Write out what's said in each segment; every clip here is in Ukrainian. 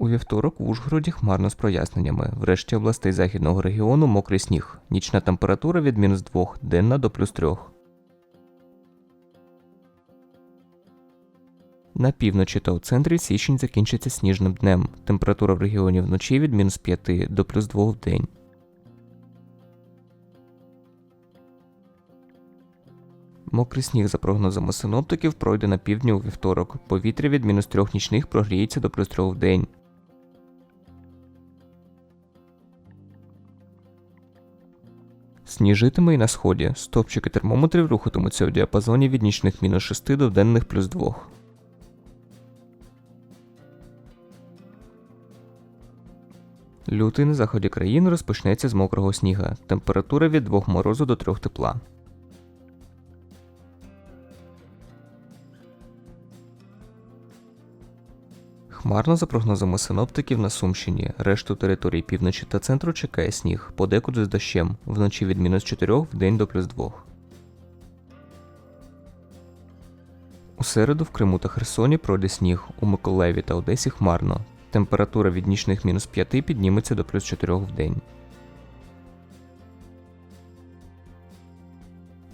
У вівторок в Ужгороді хмарно з проясненнями. В решті областей західного регіону мокрий сніг. Нічна температура від мінус 2, денна до плюс 3. На півночі та у центрі січень закінчиться сніжним днем. Температура в регіоні вночі від мінус 5 до плюс 2 в день. Мокрий сніг, за прогнозами синоптиків, пройде на півдні у вівторок. Повітря від мінус 3 нічних прогріється до плюс 3 в день. Сніжитиме і на сході. Стопчики термометрів рухатимуться у діапазоні від нічних мінус 6 до денних плюс 2. Лютий на заході країни розпочнеться з мокрого сніга. Температура від 2 морозу до 3 тепла. Хмарно за прогнозами синоптиків на Сумщині. Решту території півночі та центру чекає сніг, подекуди з дощем, вночі від мінус 4 в день до плюс 2. У середу в Криму та Херсоні пройде сніг, у Миколаєві та Одесі хмарно. Температура від нічних мінус 5 підніметься до плюс 4 в день.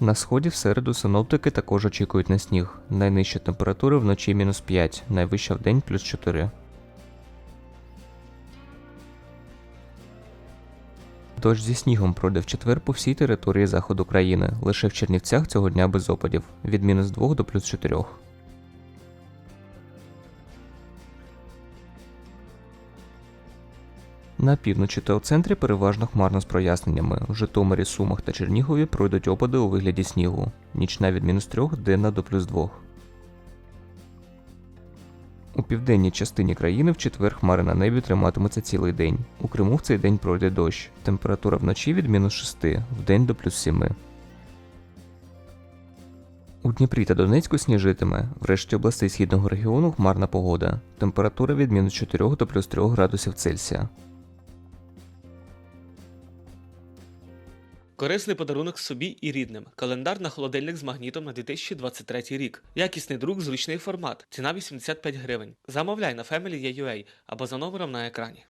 На сході в середу синоптики також очікують на сніг. Найнижча температура вночі мінус 5, найвища в день плюс 4. Дощ зі снігом пройде в четвер по всій території заходу країни. Лише в Чернівцях цього дня без опадів від мінус 2 до плюс 4. На півночі та у центрі переважно хмарно з проясненнями. В Житомирі, Сумах та Чернігові пройдуть опади у вигляді снігу. Нічна від мінус 3, денна до плюс 2. У південній частині країни в четвер хмари на небі триматимуться цілий день. У Криму в цей день пройде дощ. Температура вночі від мінус 6, вдень до плюс 7. У Дніпрі та Донецьку сніжитиме. В решті областей східного регіону хмарна погода. Температура від мінус 4 до плюс 3 градусів Цельсія. Корисний подарунок собі і рідним. Календар на холодильник з магнітом на 2023 рік. Якісний друк, зручний формат. Ціна 85 гривень. Замовляй на Family.ua або за номером на екрані.